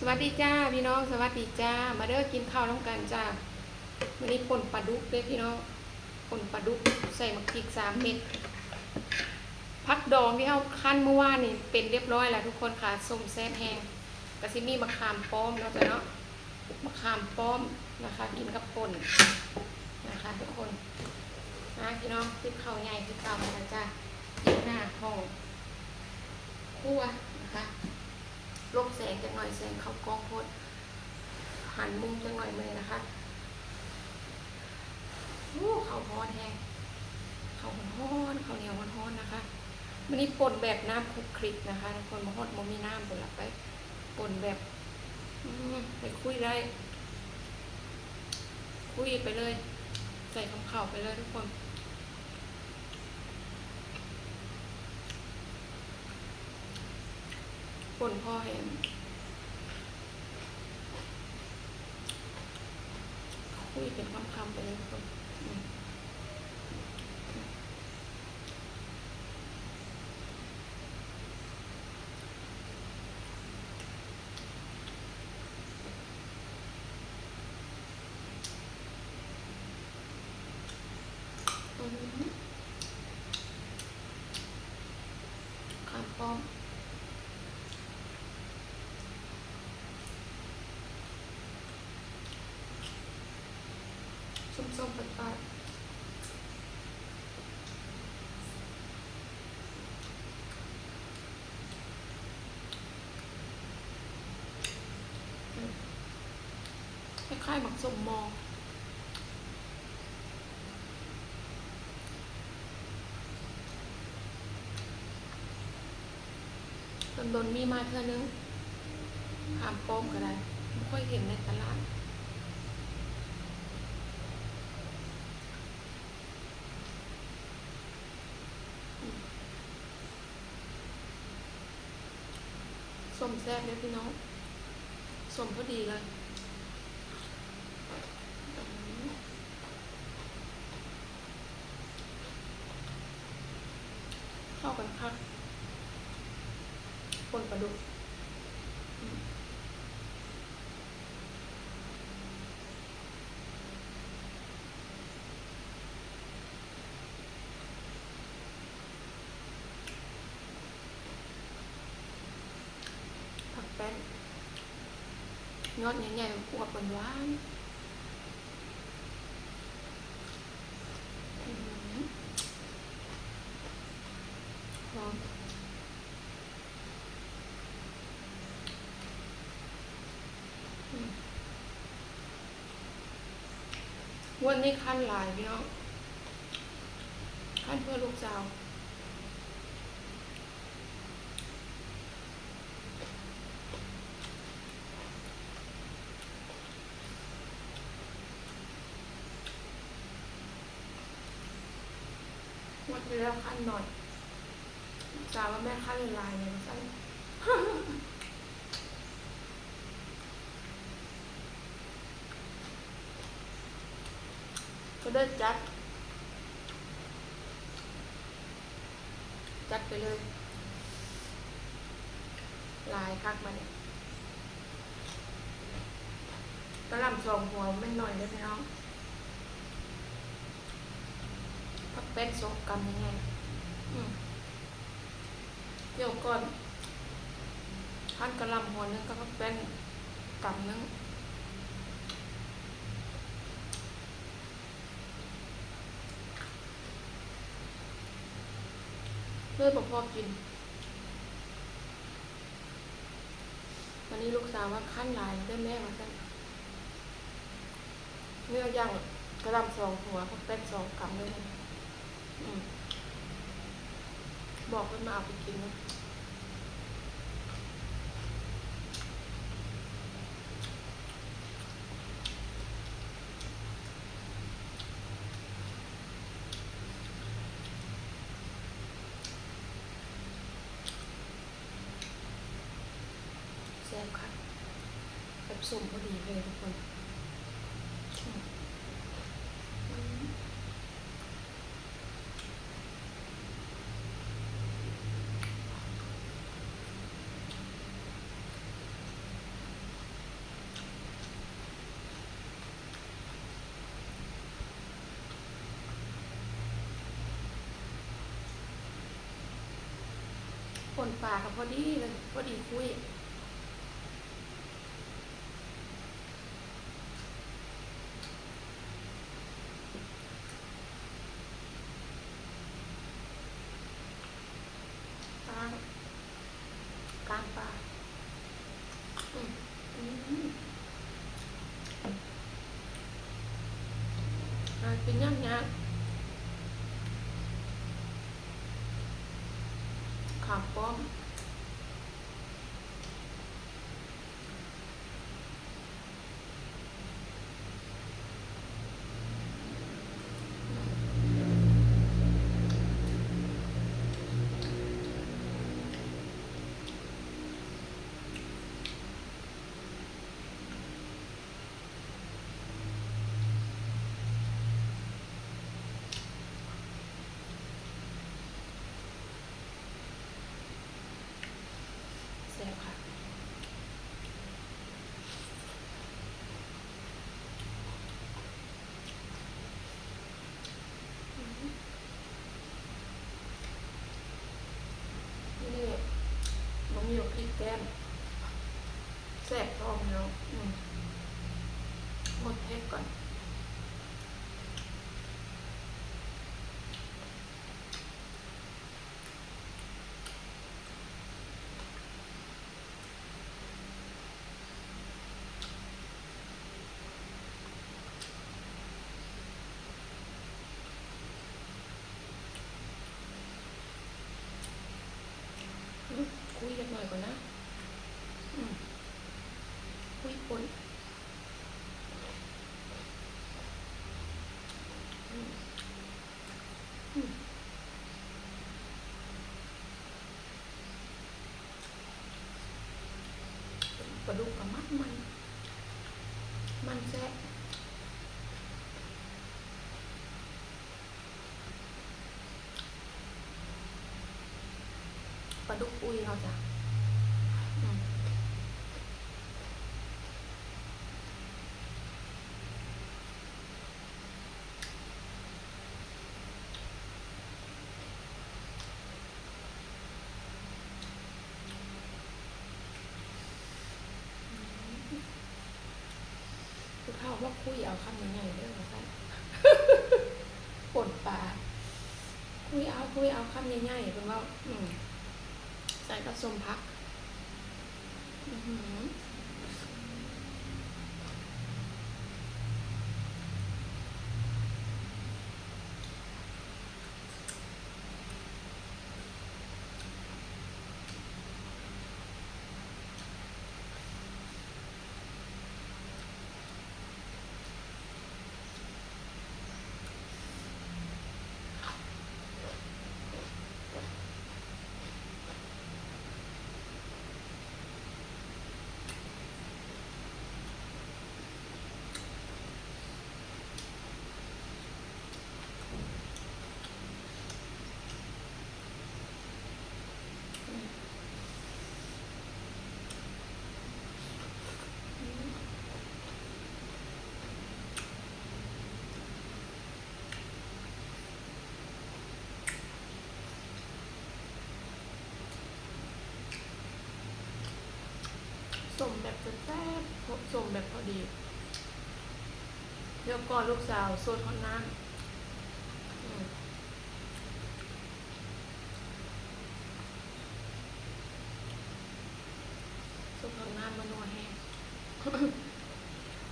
สวัสดีจ้าพี่น้องสวัสดีจ้ามาเด้อกินข้าวน้ำกันจ้าวันนี้ป่นปลาดุกเด้อพี่น้องป่นปลาดุกใส่มะพริกสามเม็ดพักดองที่เอาขั้นเมื่อวานนี่เป็นเรียบร้อยแล้วทุกคนค่ะส้มแซ่บแห้งกระซิมีมะขามป้อมเนาะจ้ะเนาะมะขามป้อมนะคะ กินกับป่นนะคะทุกคนนะพี่น้องติดข้าวใหญ่ที่เก่าแล้วจ้ายิบหน้าห้องคั่วนะคะ ลบแสงจังหน่อยแสงเขากองพดหันมุมจังหน่อยเลยนะคะโอ้เขาวฮ้อนแห้งเขาวฮ้อนเขาเหนียวฮ้อนๆนะคะวันนี้ป่นแบบน้ำคลุกคลิกนะคะทุกคนมาฮอดมมีน้ำปนละไปป่นแบบไปคุยได้ คุยไปเลย ใส่คำข่าไปเลยทุกคน ป่นพ่อแหมคุยเป็นคำๆไปเลยทุกคนอืมอืมข้าวป้อม ส้มๆปัดๆ คล้ายหมักส้มมอตนดนมีมาเท่านึงหามป้อมก็ได้ไม่ค่อยเห็นในตลาดสมแซ่บเลยพี่น้องสมพอดีเลยอืมเข้ากันคักป นปลาดุกผักแป้นยอดใหญ่ๆอวบหวานๆอืมหอมอืม วันนี้ขั้นหลายพี่น้องขั้นเพื่อลูกสาววัดไปแล้วขั้นหน่อยจาว่าแม่ขั้นลายเนี่ยมัน ก็ได้จัด จัดไปเลย ลายคักมาเนี่ยกระลำสองหัวไม่หน่อยเลยพี่น้องผักแป้นสองกำยังไงเดี๋ยวก่อนหั่นกระลำหัวหนึงกับผักแป้นกำนึง เลือบอกพ่อกิน วันนี้ลูกสาวว่าขั้นลายได้แม่มาสั่นเนื้อย่างกระหลำสองหัวพักแป้นสองกำเลยนะอืมบอกเพื่อนมาเอาไปกินนะ อบสมพอดีเลยทุกคนคนปลากับพอดีเลยพอดีคุ้ย กินยากยากขาป้อม แซ่บค่ะ นี่มัน แก้มแซ่บท้องแล้วหมดเพชรก่อน อืมคุยกันหน่อยก่อนนะอืม คุยปนอืมอืมปลาดุกกับมันมัน มันแซ่บปลาดุกอุ้ยเราจ้ะอืม คือเขาว่าคุยเอาคำยังไงเด้อค่ะปวดปลาคุยเอาคุยเอาคำใหญ่ๆเป็นว่าใส่กระสมพัก อือหือ สมแบบแซ่บสมแบบพอดีเดี๋ยวก่อนลูกสาวโซดฮอนน้ำอืมโซดฮอนน้ำมันนัวแห้ง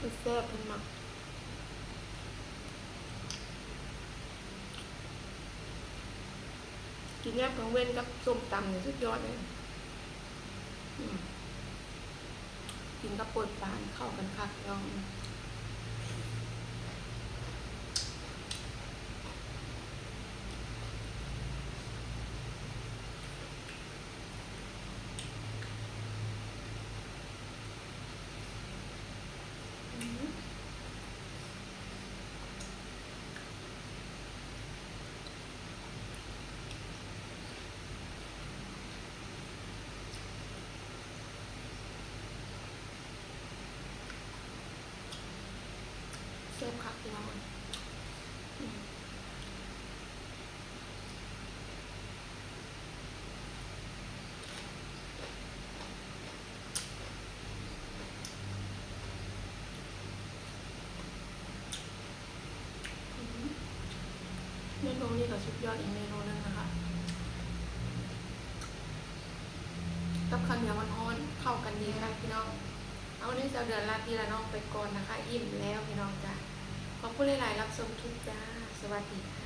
มันแซ่บมันมักกินแยบของเว้นกับส้มตำเนี่ยสุดยอดเลยอืม กินกับปนปานเข้ากันคักยอง ร้อนเมนูนี้ก็สุดยอดอีกเมนูนึงนะคะ กับข้าวเหนียวอ่อนเข้ากันดีค่ะพี่น้อง เอาวันนี้จะเดือนลาพี่ละน้องไปก่อนนะคะ อิ่มแล้วพี่น้องจ้ะ ขอบคุณหลายๆรับชมทุกปจ้า สวัสดีค่ะ